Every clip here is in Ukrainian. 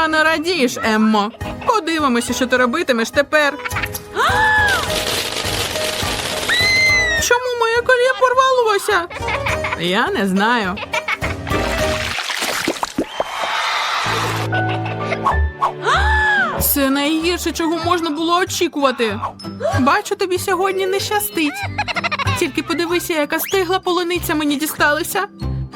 Рано радієш, Еммо. Подивимося, що ти робитимеш тепер. Чому моє коліє порвалося? Я не знаю. Це найгірше, чого можна було очікувати. Бачу, тобі сьогодні не щастить. Тільки подивися, яка стигла полуниця мені дісталася.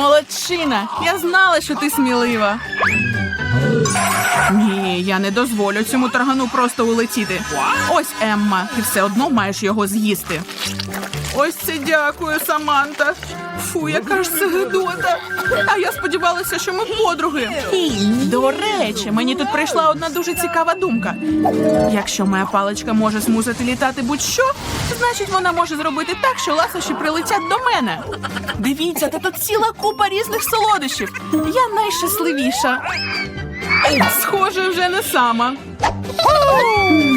Молодчина! Я знала, що ти смілива. Ні, я не дозволю цьому таргану просто улетіти. Ось Емма, ти все одно маєш його з'їсти. Ось це дякую, Саманта. Фу, яка ж це гидота. А я сподівалася, що ми подруги. До речі, мені тут прийшла одна дуже цікава думка. Якщо моя паличка може змусити літати будь-що, значить вона може зробити так, що ласощі прилетять до мене. Дивіться, та тут ціла купа різних солодощів. Я найщасливіша. Схоже, вже не сама.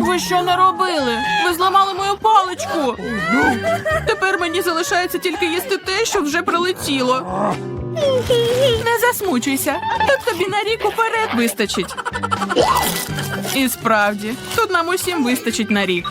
Ви що наробили? Ви зламали мою паличку. Тепер мені залишається тільки їсти те, що вже прилетіло. Не засмучуйся. Тут тобі на рік уперед вистачить. І справді, тут нам усім вистачить на рік.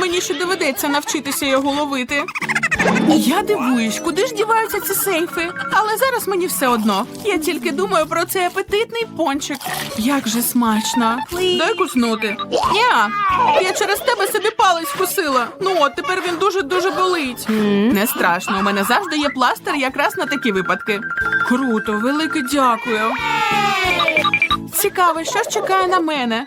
Мені ще доведеться навчитися його ловити. Я дивуюсь, куди ж діваються ці сейфи. Але зараз мені все одно. Я тільки думаю про цей апетитний пончик. Як же смачно. Дай куснути. Ня, я через тебе собі палець вкусила. Ну от тепер він дуже дуже болить. Не страшно. У мене завжди є пластир якраз на такі випадки. Круто, велике дякую. Цікаво, що ж чекає на мене.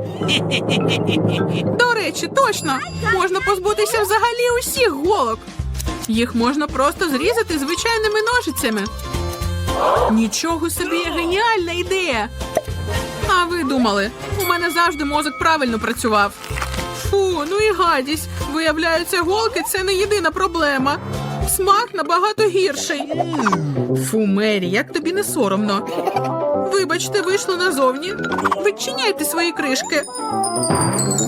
До речі, точно можна позбутися взагалі усіх голок. Їх можна просто зрізати звичайними ножицями. Нічого собі геніальна ідея. А ви думали, у мене завжди мозок правильно працював. Фу, ну і гадість. Виявляється, голки це не єдина проблема. Смак набагато гірший. Фу, Мері, як тобі не соромно. Вибачте, вийшло назовні. Відчиняйте свої кришки.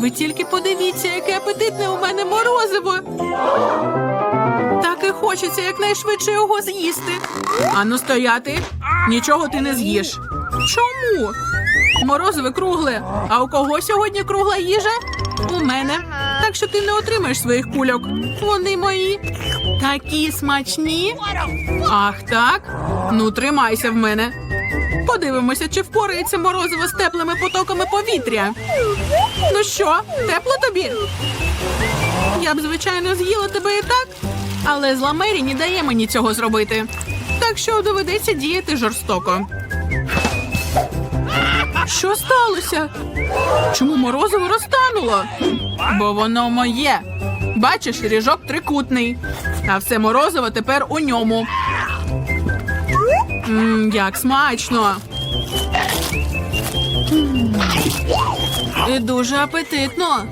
Ви тільки подивіться, яке апетитне у мене морозиво. Так і хочеться якнайшвидше його з'їсти. Ану стояти. Нічого ти не з'їш. Чому? Морозиве кругле. А у кого сьогодні кругла їжа? У мене. Так що ти не отримаєш своїх кульок. Вони мої. Такі смачні. Ах, так? Ну, тримайся в мене. Подивимося, чи впорається морозиво з теплими потоками повітря. Ну що, тепло тобі? Я б, звичайно, з'їла тебе і так, але зла Мері не дає мені цього зробити. Так що доведеться діяти жорстоко. Що сталося? Чому морозиво розтануло? Бо воно моє. Бачиш, ріжок трикутний. А все морозиво тепер у ньому. Мм, як смачно. І дуже апетитно.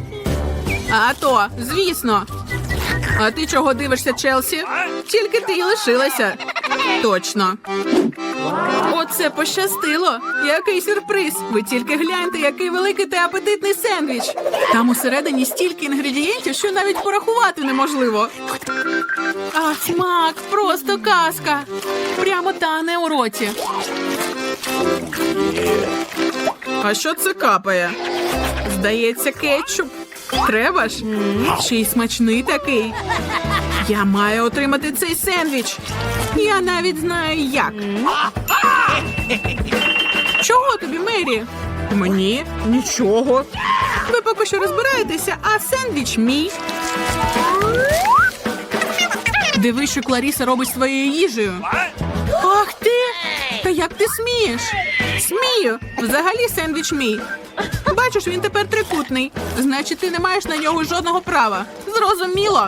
А то, звісно. А ти чого дивишся, Челсі? Тільки ти й лишилася. Точно. Оце пощастило. Який сюрприз. Ви тільки гляньте, який великий та апетитний сендвіч. Там усередині стільки інгредієнтів, що навіть порахувати неможливо. А смак, просто казка. Прямо тане у роті. А що це капає? Здається, кетчуп. Треба ж? Ще й смачний такий. Я маю отримати цей сендвіч. Я навіть знаю як. Чого тобі, Мері? Мені нічого. Ви поки що розбираєтеся, а сендвіч мій. Диви, що Кларіса робить своєю їжею. Ах ти! Та як ти смієш? Смію. Взагалі сендвіч мій. Бачиш, він тепер трикутний. Значить, ти не маєш на нього жодного права. Зрозуміло.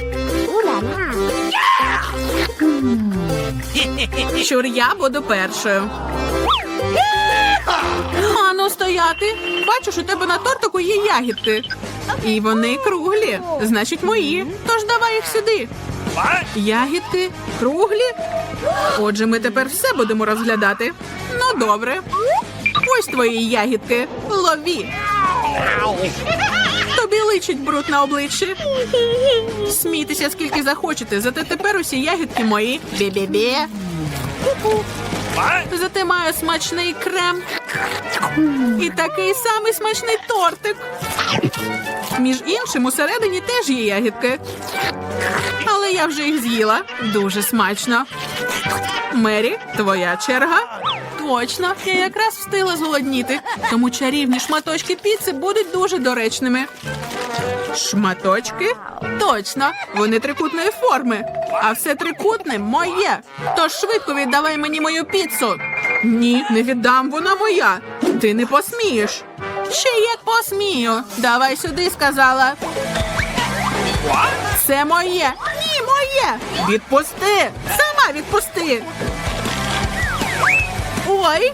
Щур, я буду першою. Ану, стояти. Бачиш, у тебе на тортику є ягідки. І вони круглі, значить мої. Тож давай їх сюди. Ягідки круглі. Отже, ми тепер все будемо розглядати. Ну, добре. Ось твої ягідки. Лові. Тобі личить бруд на обличчі. Смійтеся скільки захочете, зате тепер усі ягідки мої. Бі-бі-бі. Зате маю смачний крем. І такий самий смачний тортик. Між іншим, усередині теж є ягідки. Але я вже їх з'їла. Дуже смачно. Мері, твоя черга. Точно, я якраз встигла зголодніти, тому чарівні шматочки піци будуть дуже доречними. Шматочки? Точно, вони трикутної форми. А все трикутне моє. Тож швидко віддавай мені мою піцу. Ні, не віддам, вона моя. Ти не посмієш. Ще як посмію. Давай сюди, сказала. Це моє. Ні, моє. Відпусти. Сама відпусти. Ой.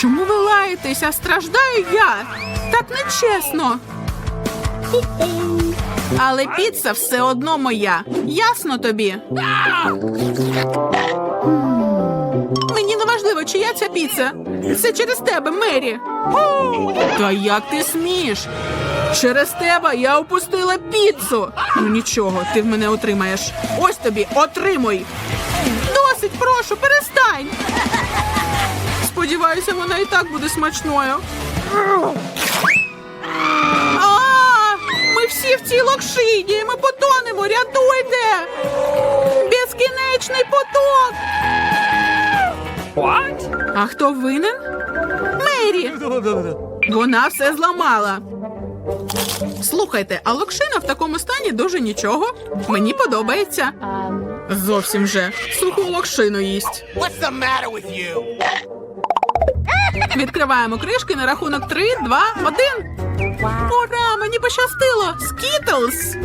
Чому ви лаєтеся? Страждаю я. Так нечесно. Але піца все одно моя. Ясно тобі? Мені не важливо, чия ця піца. Це через тебе, Мері. Та як ти смієш? Через тебе я опустила піцу. Ну нічого, ти в мене отримаєш. Ось тобі, отримуй. Досить, прошу, перестань. Сподіваюся, вона і так буде смачною. А, ми всі в цій локшині. Ми потонемо, рятуйте! Безкінечний поток. What? А хто винен? Мері. Вона все зламала. Слухайте, а локшина в такому стані дуже нічого. Мені подобається. Зовсім же. Суху локшину їсть. What's the matter with you? Відкриваємо кришки на рахунок 3, 2, 1. Ура! Мені пощастило! Скітлз!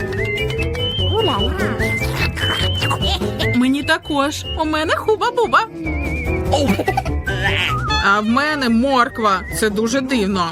Мені також. У мене хуба-буба. А в мене морква. Це дуже дивно.